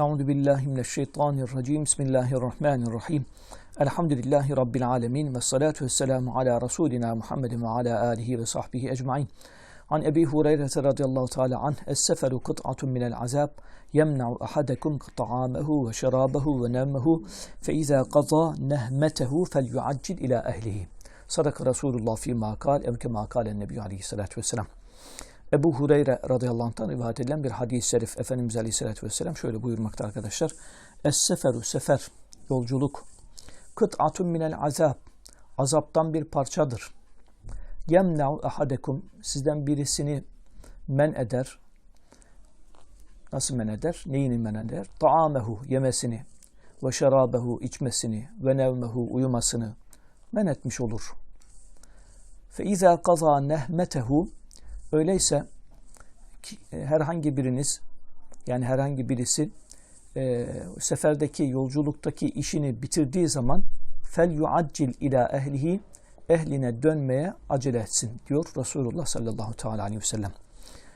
أعوذ بالله من الشيطان الرجيم. بسم الله الرحمن الرحيم. الحمد لله رب العالمين والصلاة والسلام على رسولنا محمد وعلى آله وصحبه أجمعين. عن أبي هريرة رضي الله تعالى عنه السفر قطعة من العذاب يمنع أحدكم طعامه وشرابه ونامه فإذا قضى نهمته فليعجل إلى أهله. صدق رسول الله فيما قال أو كما قال النبي عليه الصلاة والسلام. Ebu Hureyre radıyallahu anh'tan rivayet edilen bir hadis-i şerif Efendimiz aleyhissalatü vesselam şöyle buyurmakta arkadaşlar. Es-seferu sefer, yolculuk. Kıt'atun minel azab, azaptan bir parçadır. Yemna'u ahadekum, sizden birisini men eder. Nasıl men eder? Neyini men eder? Ta'amehu, yemesini. Ve şerabehu, içmesini. Ve nevmehu, uyumasını men etmiş olur. Fe izâ kaza nehmetehu, Öyleyse e, herhangi biriniz yani herhangi birisi e, seferdeki yolculuktaki işini bitirdiği zaman fel yuaccil ila ehlihi ehline dönmeye acele etsin diyor Resulullah sallallahu teala aleyhi ve sellem.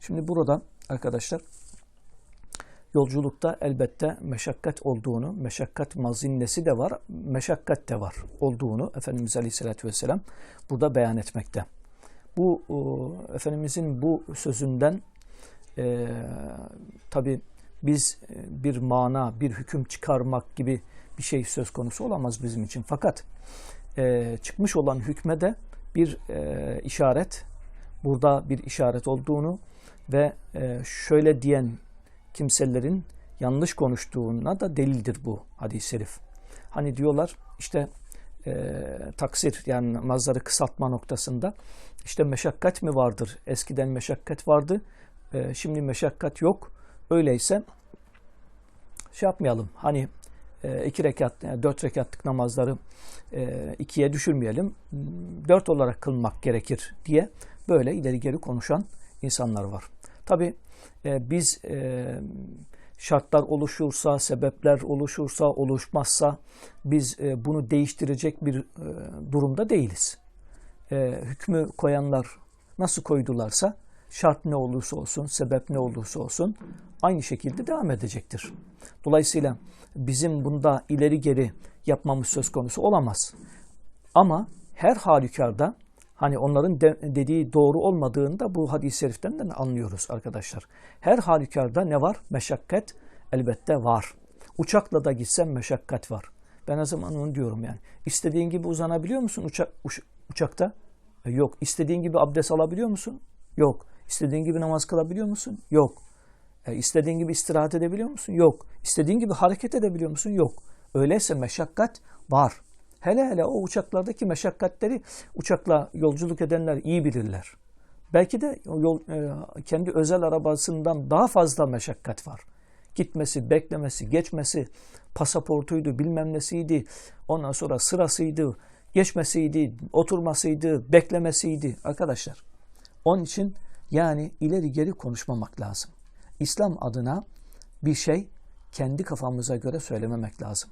Şimdi burada arkadaşlar yolculukta elbette meşakkat olduğunu, meşakkat mazinnesi de var, meşakkat de var olduğunu Efendimiz Aleyhisselatü Vesselam burada beyan etmekte bu Efendimizin bu sözünden e, tabi biz e, bir mana, bir hüküm çıkarmak gibi bir şey söz konusu olamaz bizim için. Fakat e, çıkmış olan hükme de bir e, işaret, burada bir işaret olduğunu ve e, şöyle diyen kimselerin yanlış konuştuğuna da delildir bu hadis-i şerif. Hani diyorlar işte e, taksir yani namazları kısaltma noktasında işte meşakkat mi vardır? Eskiden meşakkat vardı. E, şimdi meşakkat yok. Öyleyse şey yapmayalım. Hani e, iki rekat, yani dört rekatlık namazları e, ikiye düşürmeyelim. Dört olarak kılmak gerekir diye böyle ileri geri konuşan insanlar var. Tabi e, biz e, şartlar oluşursa, sebepler oluşursa, oluşmazsa biz e, bunu değiştirecek bir e, durumda değiliz. E, hükmü koyanlar nasıl koydularsa şart ne olursa olsun, sebep ne olursa olsun aynı şekilde devam edecektir. Dolayısıyla bizim bunda ileri geri yapmamız söz konusu olamaz. Ama her halükarda hani onların de, dediği doğru olmadığında bu hadis-i şeriften de anlıyoruz arkadaşlar. Her halükarda ne var? Meşakkat elbette var. Uçakla da gitsem meşakkat var. Ben o zaman onu diyorum yani. İstediğin gibi uzanabiliyor musun uçak, uç, uçakta? E, yok. İstediğin gibi abdest alabiliyor musun? Yok. İstediğin gibi namaz kılabiliyor musun? Yok. E, istediğin gibi istirahat edebiliyor musun? Yok. İstediğin gibi hareket edebiliyor musun? Yok. Öyleyse meşakkat var. Hele hele o uçaklardaki meşakkatleri uçakla yolculuk edenler iyi bilirler. Belki de yol, e, kendi özel arabasından daha fazla meşakkat var. Gitmesi, beklemesi, geçmesi, pasaportuydu, bilmem nesiydi, ondan sonra sırasıydı, geçmesiydi, oturmasıydı, beklemesiydi arkadaşlar. Onun için yani ileri geri konuşmamak lazım. İslam adına bir şey kendi kafamıza göre söylememek lazım.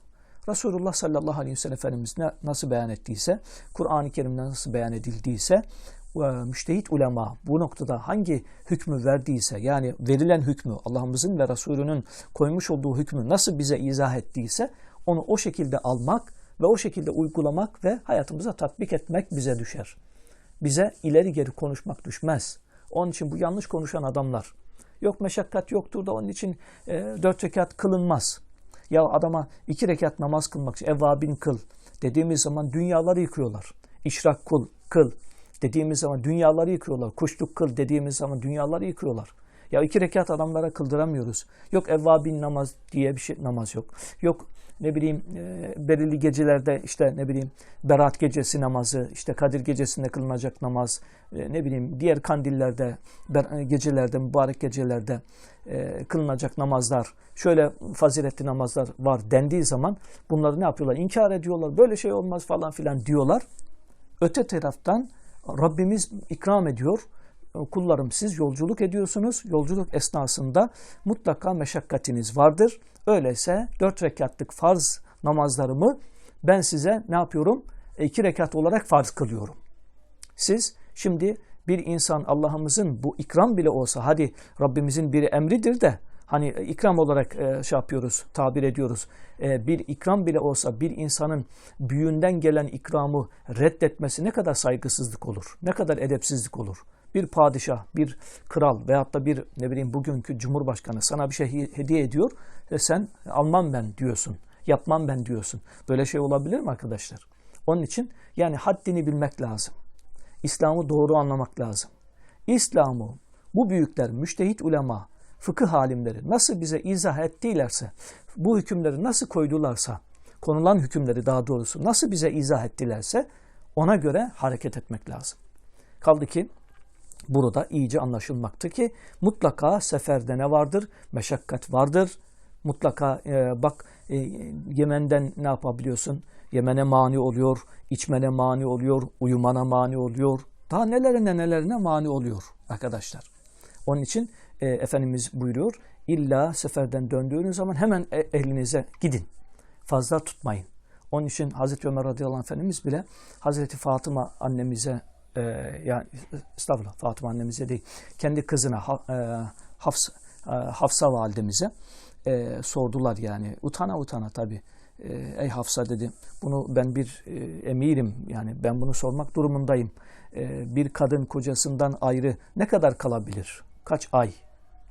Resulullah sallallahu aleyhi ve sellem Efendimiz ne, nasıl beyan ettiyse, Kur'an-ı Kerim'de nasıl beyan edildiyse, müştehit ulema bu noktada hangi hükmü verdiyse, yani verilen hükmü, Allah'ımızın ve Resulünün koymuş olduğu hükmü nasıl bize izah ettiyse, onu o şekilde almak ve o şekilde uygulamak ve hayatımıza tatbik etmek bize düşer. Bize ileri geri konuşmak düşmez. Onun için bu yanlış konuşan adamlar, yok meşakkat yoktur da onun için e, dört rekat kılınmaz. Ya adama iki rekat namaz kılmak için evvabin kıl dediğimiz zaman dünyaları yıkıyorlar. İşrak kıl, kıl dediğimiz zaman dünyaları yıkıyorlar. Kuşluk kıl dediğimiz zaman dünyaları yıkıyorlar. Ya iki rekat adamlara kıldıramıyoruz. Yok evvabin namaz diye bir şey namaz yok. Yok ne bileyim e, belirli gecelerde işte ne bileyim Berat gecesi namazı, işte Kadir gecesinde kılınacak namaz, e, ne bileyim diğer kandillerde, e, gecelerde, mübarek gecelerde e, kılınacak namazlar, şöyle faziletli namazlar var dendiği zaman bunları ne yapıyorlar? İnkar ediyorlar. Böyle şey olmaz falan filan diyorlar. Öte taraftan Rabbimiz ikram ediyor kullarım siz yolculuk ediyorsunuz. Yolculuk esnasında mutlaka meşakkatiniz vardır. Öyleyse dört rekatlık farz namazlarımı ben size ne yapıyorum? E, iki rekat olarak farz kılıyorum. Siz şimdi bir insan Allah'ımızın bu ikram bile olsa hadi Rabbimizin bir emridir de Hani ikram olarak e, şey yapıyoruz, tabir ediyoruz. E, bir ikram bile olsa bir insanın büyüğünden gelen ikramı reddetmesi ne kadar saygısızlık olur, ne kadar edepsizlik olur. Bir padişah, bir kral veyahut da bir ne bileyim bugünkü cumhurbaşkanı sana bir şey hediye ediyor ve sen almam ben diyorsun, yapmam ben diyorsun. Böyle şey olabilir mi arkadaşlar? Onun için yani haddini bilmek lazım. İslam'ı doğru anlamak lazım. İslam'ı bu büyükler, müştehit ulema, fıkıh alimleri nasıl bize izah ettiylerse, bu hükümleri nasıl koydularsa, konulan hükümleri daha doğrusu nasıl bize izah ettilerse ona göre hareket etmek lazım. Kaldı ki burada iyice anlaşılmaktı ki mutlaka seferde ne vardır? Meşakkat vardır. Mutlaka e, bak e, Yemen'den ne yapabiliyorsun? Yemene mani oluyor, içmene mani oluyor, uyumana mani oluyor. Daha nelerine nelerine mani oluyor arkadaşlar. Onun için e, Efendimiz buyuruyor. İlla seferden döndüğünüz zaman hemen e, ehlinize gidin. Fazla tutmayın. Onun için Hazreti Ömer radıyallahu anh Efendimiz bile Hazreti Fatıma annemize e, yani estağfurullah Fatıma annemize değil. Kendi kızına e, Hafs, e, Hafsa validemize e, sordular yani. Utana utana tabi e, ey Hafsa dedi bunu ben bir e, emirim. Yani ben bunu sormak durumundayım. E, bir kadın kocasından ayrı ne kadar kalabilir? Kaç ay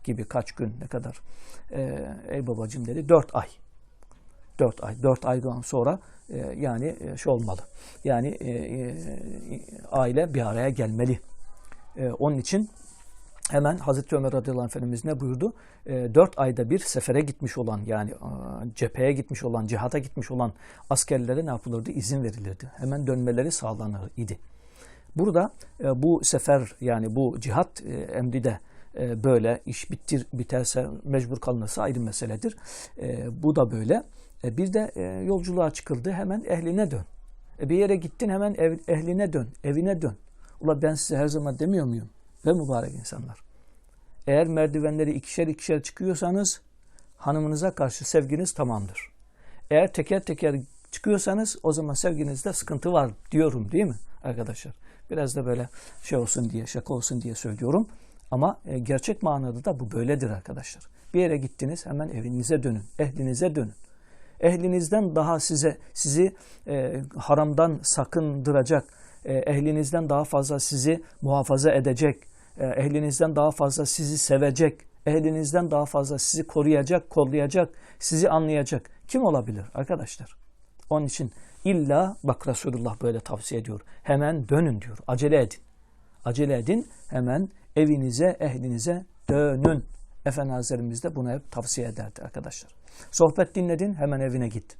gibi kaç gün ne kadar? E, ey babacım dedi dört ay dört ay dört aydan sonra e, yani e, şey olmalı yani e, e, aile bir araya gelmeli e, onun için hemen Hazreti Ömer radıyallahu anh ne buyurdu? E, dört ayda bir sefere gitmiş olan yani cepheye gitmiş olan, cihata gitmiş olan askerlere ne yapılırdı? İzin verilirdi. Hemen dönmeleri sağlanır idi. Burada bu sefer yani bu cihat e, emri de böyle iş bittir biterse mecbur kalınırsa ayrı meseledir. Bu da böyle. E, bir de e, yolculuğa çıkıldı hemen ehline dön. E, bir yere gittin hemen ev, ehline dön, evine dön. Ula ben size her zaman demiyor muyum? Ve mübarek insanlar. Eğer merdivenleri ikişer ikişer çıkıyorsanız hanımınıza karşı sevginiz tamamdır. Eğer teker teker çıkıyorsanız o zaman sevginizde sıkıntı var diyorum değil mi arkadaşlar? Biraz da böyle şey olsun diye, şaka olsun diye söylüyorum. Ama e, gerçek manada da bu böyledir arkadaşlar. Bir yere gittiniz hemen evinize dönün, ehlinize dönün. Ehlinizden daha size sizi e, haramdan sakındıracak, e, ehlinizden daha fazla sizi muhafaza edecek, e, ehlinizden daha fazla sizi sevecek, ehlinizden daha fazla sizi koruyacak, kollayacak, sizi anlayacak kim olabilir arkadaşlar? Onun için illa bak Resulullah böyle tavsiye ediyor. Hemen dönün diyor. Acele edin. Acele edin. Hemen evinize, ehlinize dönün. Efendi de bunu hep tavsiye ederdi arkadaşlar. Sohbet dinledin hemen evine git.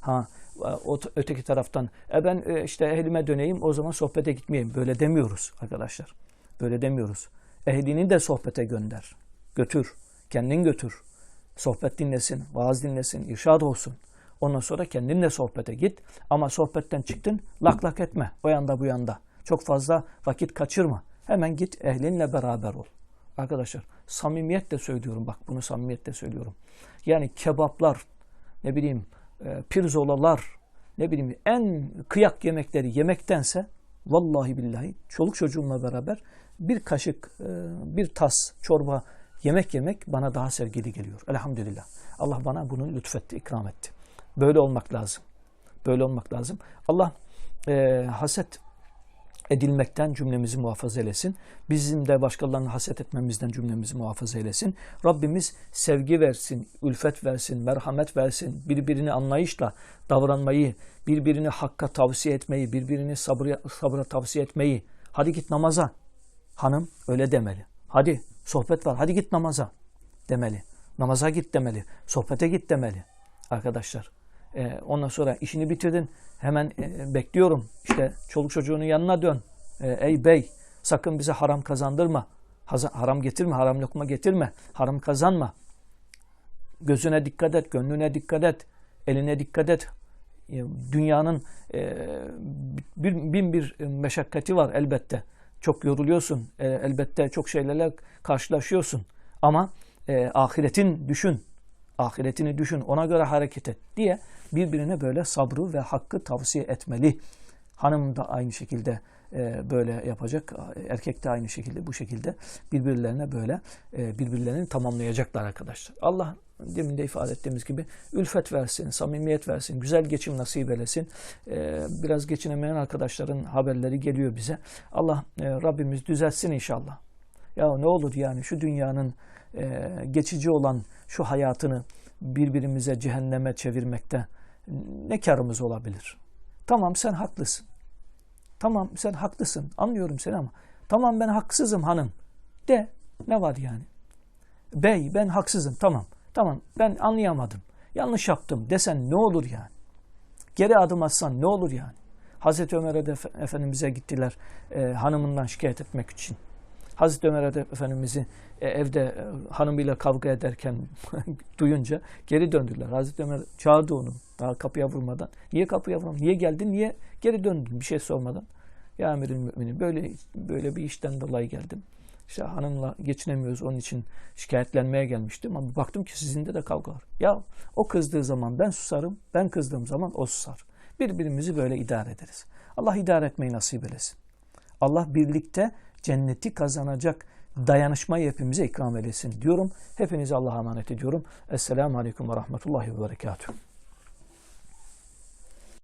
Ha o, öteki taraftan e ben e, işte ehlime döneyim o zaman sohbete gitmeyeyim. Böyle demiyoruz arkadaşlar. Böyle demiyoruz. Ehlini de sohbete gönder. Götür. Kendin götür. Sohbet dinlesin, vaaz dinlesin, irşad olsun. Ondan sonra kendinle sohbete git. Ama sohbetten çıktın lak lak etme. O yanda bu yanda. Çok fazla vakit kaçırma. Hemen git ehlinle beraber ol. Arkadaşlar samimiyetle söylüyorum bak bunu samimiyetle söylüyorum. Yani kebaplar, ne bileyim e, pirzolalar, ne bileyim en kıyak yemekleri yemektense vallahi billahi çoluk çocuğumla beraber bir kaşık, e, bir tas çorba yemek yemek bana daha sevgili geliyor. Elhamdülillah. Allah bana bunu lütfetti, ikram etti. Böyle olmak lazım. Böyle olmak lazım. Allah e, haset edilmekten cümlemizi muhafaza eylesin. Bizim de başkalarını haset etmemizden cümlemizi muhafaza eylesin. Rabbimiz sevgi versin, ülfet versin, merhamet versin, birbirini anlayışla davranmayı, birbirini hakka tavsiye etmeyi, birbirini sabra, sabra tavsiye etmeyi. Hadi git namaza. Hanım öyle demeli. Hadi sohbet var, hadi git namaza demeli. Namaza git demeli, sohbete git demeli. Arkadaşlar e, ondan sonra işini bitirdin. Hemen e, bekliyorum. İşte çoluk çocuğunun yanına dön. E, ey bey sakın bize haram kazandırma. Haram getirme, haram lokma getirme. Haram kazanma. Gözüne dikkat et, gönlüne dikkat et. Eline dikkat et. E, dünyanın e, bin, bin bir meşakkati var elbette. Çok yoruluyorsun. E, elbette çok şeylerle karşılaşıyorsun. Ama e, ahiretin düşün. Ahiretini düşün. Ona göre hareket et diye birbirine böyle sabrı ve hakkı tavsiye etmeli. Hanım da aynı şekilde e, böyle yapacak. Erkek de aynı şekilde bu şekilde birbirlerine böyle e, birbirlerini tamamlayacaklar arkadaşlar. Allah demin de ifade ettiğimiz gibi ülfet versin, samimiyet versin, güzel geçim nasip eylesin. E, biraz geçinemeyen arkadaşların haberleri geliyor bize. Allah Rabbimiz düzeltsin inşallah. Ya ne olur yani şu dünyanın geçici olan şu hayatını birbirimize cehenneme çevirmekte ne karımız olabilir? Tamam sen haklısın. Tamam sen haklısın. Anlıyorum seni ama. Tamam ben haksızım hanım. De ne var yani? Bey ben haksızım tamam. Tamam ben anlayamadım. Yanlış yaptım desen ne olur yani? Geri adım atsan ne olur yani? Hazreti Ömer'e de Efendimiz'e gittiler e, hanımından şikayet etmek için. Hazreti Ömer'e de Efendimiz'i e, evde e, hanımıyla kavga ederken duyunca geri döndüler. Hazreti Ömer çağırdı onu daha kapıya vurmadan. Niye kapıya vurmadın? Niye geldin? Niye geri döndün? Bir şey sormadan. Ya emiril müminin böyle böyle bir işten dolayı geldim. İşte hanımla geçinemiyoruz onun için şikayetlenmeye gelmiştim ama baktım ki sizinde de kavga var. Ya o kızdığı zaman ben susarım, ben kızdığım zaman o susar. Birbirimizi böyle idare ederiz. Allah idare etmeyi nasip eylesin. Allah birlikte cenneti kazanacak dayanışmayı hepimize ikram eylesin diyorum. Hepinizi Allah'a emanet ediyorum. Esselamu Aleyküm ve Rahmetullahi ve Berekatuhu.